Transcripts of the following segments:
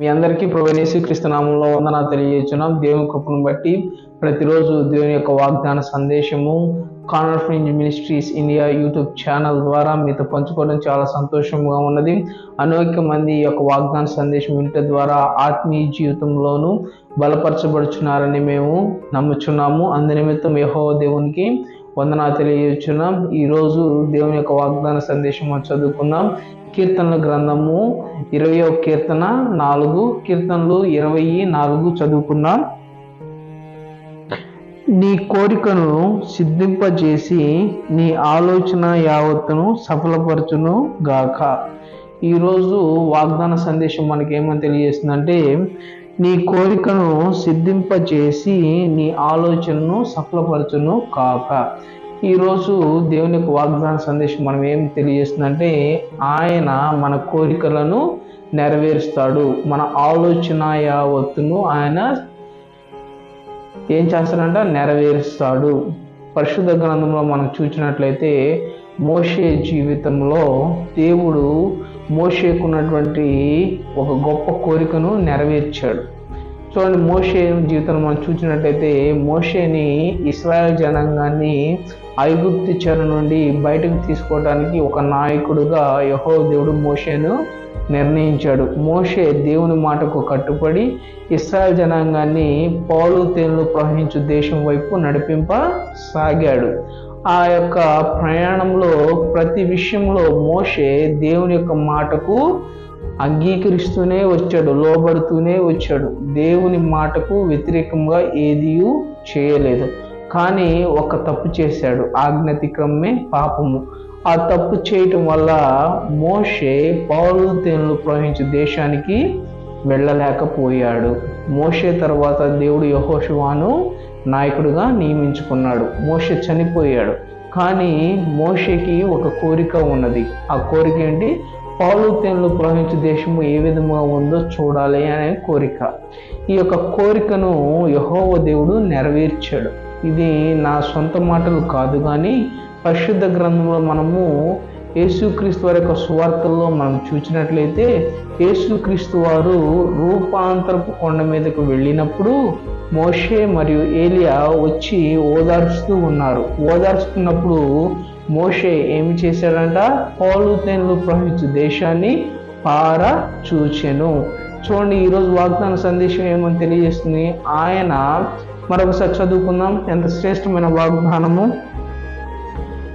మీ అందరికీ ప్రవేశి క్రీస్తునామంలో వందన తెలియజేస్తున్నాం. దేవుని కృపను బట్టి ప్రతిరోజు దేవుని యొక్క వాగ్దాన సందేశము conference ministries India YouTube channel ద్వారా మీతో పంచుకోవడం చాలా సంతోషంగా ఉన్నది. అనేక మంది యొక్క వాగ్దాన సందేశం వినటం ద్వారా ఆత్మీయ జీవితంలోనూ బలపరచబడుచున్నారని మేము నమ్ముచున్నాము. అందునిమిత్తం యహో దేవునికి వందనా తెలియజేస్తున్నాం. ఈరోజు దేవుని యొక్క వాగ్దాన సందేశం మనం చదువుకుందాం. కీర్తనల గ్రంథము ఇరవై ఒక కీర్తన నాలుగు కీర్తనలు ఇరవై నాలుగు చదువుకుందాం. నీ కోరికను సిద్ధింపజేసి నీ ఆలోచన యావత్తును సఫలపరచును గాక. ఈరోజు వాగ్దాన సందేశం మనకి తెలియజేస్తుందంటే నీ కోరికను సిద్ధింపజేసి నీ ఆలోచనను సఫలపరచును కాక. ఈరోజు దేవుని యొక్క వాగ్దాన సందేశం మనం ఏం తెలియజేస్తుందంటే ఆయన మన కోరికలను నెరవేరుస్తాడు. మన ఆలోచన యావత్తును ఆయన ఏం చేస్తాడంట? నెరవేరుస్తాడు. పరిశుద్ధ గ్రంథంలో మనం చూసినట్లయితే మోషే జీవితంలో దేవుడు మోషేకున్నటువంటి ఒక గొప్ప కోరికను నెరవేర్చాడు. చూడండి మోషే జీవితం మనం చూసినట్లయితే మోషేని ఇస్రాయల్ జనాంగాన్ని ఐగుప్తి చెర నుండి బయటకు తీసుకోవడానికి ఒక నాయకుడుగా యహో దేవుడు మోషేను నిర్ణయించాడు. మోషే దేవుని మాటకు కట్టుబడి ఇస్రాయల్ జనాంగాన్ని పాలు తేనెలు ప్రవహించు దేశం వైపు నడిపింప సాగాడు ఆ యొక్క ప్రయాణంలో ప్రతి విషయంలో మోషే దేవుని యొక్క మాటకు అంగీకరిస్తూనే వచ్చాడు లోబడుతూనే వచ్చాడు. దేవుని మాటకు వ్యతిరేకంగా ఏదీ చేయలేదు. కానీ ఒక తప్పు చేశాడు ఆజ్ఞాతిక్రమే పాపము. ఆ తప్పు చేయటం వల్ల మోషే పౌలు తేనెలు ప్రవహించే దేశానికి వెళ్ళలేకపోయాడు. మోషే తర్వాత దేవుడు యహోషువాను నాయకుడిగా నియమించుకున్నాడు. మోషే చనిపోయాడు. కానీ మోషేకి ఒక కోరిక ఉన్నది. ఆ కోరిక ఏంటి? పాలు తేనెలు ప్రవహించే దేశము ఏ విధంగా ఉందో చూడాలి అనే కోరిక. ఈ యొక్క కోరికను యహోవ దేవుడు నెరవేర్చాడు. ఇది నా సొంత మాటలు కాదు కానీ పరిశుద్ధ గ్రంథంలో మనము యేసుక్రీస్తు వారి యొక్క సువార్తల్లో మనం చూసినట్లయితే యేసుక్రీస్తు వారు రూపాంతరపు కొండ మీదకు వెళ్ళినప్పుడు మోషే మరియు ఏలియా వచ్చి ఓదార్చుతూ ఉన్నారు. ఓదార్చుతున్నప్పుడు మోషే ఏమి చేశాడంట? పాలుతేన్లు ప్రవహించు దేశాన్ని పార చూచెను చూడండి ఈరోజు వాగ్దాన సందేశం ఏమని తెలియజేస్తుంది? ఆయన మరొకసారి చదువుకుందాం. ఎంత శ్రేష్టమైన వాగ్దానము.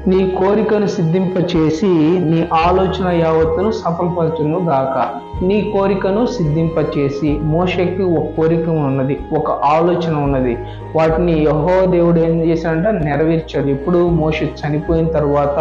నీ కోరికను సిద్ధింపచేసి నీ ఆలోచన యావత్తును సఫలపరచును గాక. నీ కోరికను సిద్ధింపచేసి మోషకి ఒక కోరిక ఉన్నది ఒక ఆలోచన ఉన్నది. వాటిని యహో దేవుడు ఏం చేశాడంటే నెరవేర్చాడు. ఎప్పుడు మోష చనిపోయిన తర్వాత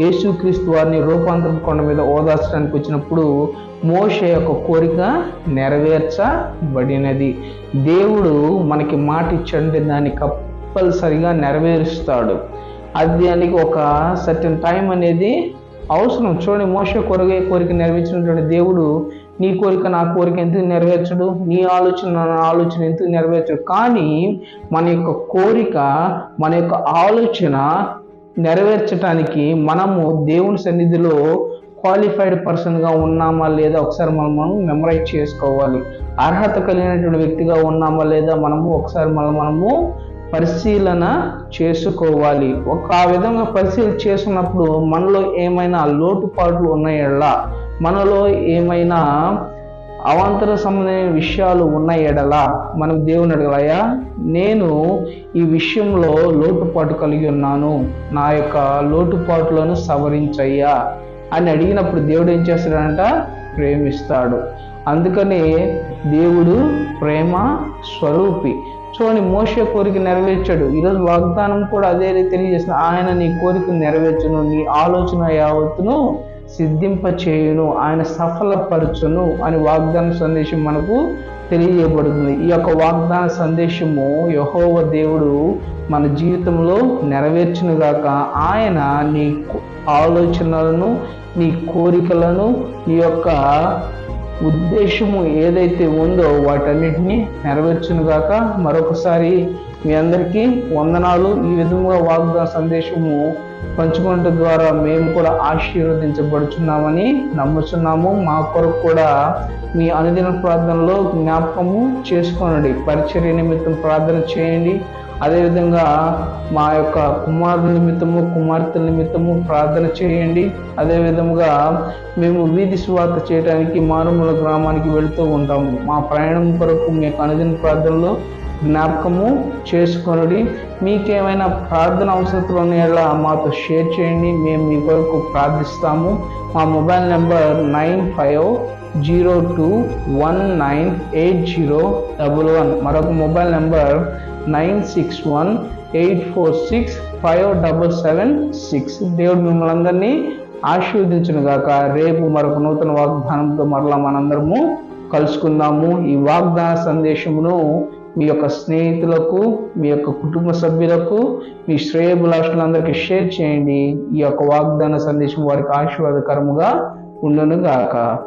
యేసుక్రీస్తు వారిని రూపాంతరం కొండ మీద ఓదార్చడానికి వచ్చినప్పుడు మోష యొక్క కోరిక నెరవేర్చబడినది. దేవుడు మనకి మాట ఇచ్చాడంటే దాన్ని కప్పల్సరిగా నెరవేరుస్తాడు. అది దానికి ఒక సర్టన్ టైం అనేది అవసరం. చూడండి మోస కోరిక కోరిక నెరవేర్చినటువంటి దేవుడు నీ కోరిక నా కోరిక ఎందుకు నెరవేర్చడు? నీ ఆలోచన నా ఆలోచన ఎందుకు నెరవేర్చడు? కానీ మన యొక్క కోరిక మన యొక్క ఆలోచన నెరవేర్చడానికి మనము దేవుని సన్నిధిలో క్వాలిఫైడ్ పర్సన్గా ఉన్నామా లేదా ఒకసారి మనం మనం మెమరైజ్ చేసుకోవాలి. అర్హత కలిగినటువంటి వ్యక్తిగా ఉన్నామా లేదా మనము ఒకసారి మనం మనము పరిశీలన చేసుకోవాలి. ఒక ఆ విధంగా పరిశీలన చేసుకున్నప్పుడు మనలో ఏమైనా లోటుపాట్లు ఉన్నాయడలా? మనలో ఏమైనా అవాంతర సంబంధమైన విషయాలు ఉన్న ఎడల మనం దేవుని అడగలయ్యా నేను ఈ విషయంలో లోటుపాటు కలిగి ఉన్నాను. నా యొక్క లోటుపాట్లను సవరించయ్యా. అని అడిగినప్పుడు దేవుడు ఏం చేస్తాడంట? ప్రేమిస్తాడు. అందుకనే దేవుడు ప్రేమ స్వరూపి. చూడండి మోస కోరిక నెరవేర్చాడు. ఈరోజు వాగ్దానం కూడా అదే తెలియజేసిన ఆయన నీ కోరిక నెరవేర్చును నీ ఆలోచన యావత్తును సిద్ధింప చేయును ఆయన సఫలపరచును అని వాగ్దాన సందేశం మనకు తెలియజేయబడుతుంది. ఈ యొక్క వాగ్దాన సందేశము యహోవ దేవుడు మన జీవితంలో నెరవేర్చునుగాక ఆయన నీ ఆలోచనలను నీ కోరికలను నీ యొక్క ఉద్దేశము ఏదైతే ఉందో వాటన్నిటిని నెరవేర్చునుగాక మరొకసారి మీ అందరికీ వందనాలు. ఈ విధంగా వాగ్దా సందేశము పంచుకోవడం ద్వారా మేము కూడా ఆశీర్వదించబడుచున్నామని నమ్ముచున్నాము. మా కొరకు కూడా మీ అనుదిన ప్రార్థనలో జ్ఞాపకము చేసుకోనండి. పరిచర్య నిమిత్తం ప్రార్థన చేయండి. అదేవిధంగా మా యొక్క కుమారుల నిమిత్తము కుమార్తెల నిమిత్తము ప్రార్థన చేయండి. అదేవిధంగా మేము వీధి స్వార్థ చేయడానికి మారుమూల గ్రామానికి వెళుతూ ఉంటాము. మా ప్రయాణం కొరకు మీ యొక్క అనుదిన ప్రార్థనలో జ్ఞాపకము చేసుకొనుడి. మీకేమైనా ప్రార్థన అవసరతలు ఉన్నాయా మాతో షేర్ చేయండి. మేము మీ కొరకు ప్రార్థిస్తాము. మా mobile number nine five zero two one nine eight zero double one. మరొక mobile number nine six one eight four six five double seven six. దేవుడు మిమ్మల్ని అందరినీ ఆశీర్వదించును గాక రేపు మరొక నూతన వాగ్దానంతో మరలా మనందరము కలుసుకుందాము. ఈ వాగ్దాన సందేశమును మీ యొక్క స్నేహితులకు మీ యొక్క కుటుంబ సభ్యులకు మీ శ్రేయభిలాషులందరికీ షేర్ చేయండి. ఈ యొక్క వాగ్దాన సందేశం వారికి ఆశీర్వాదకరముగా ఉండును గాక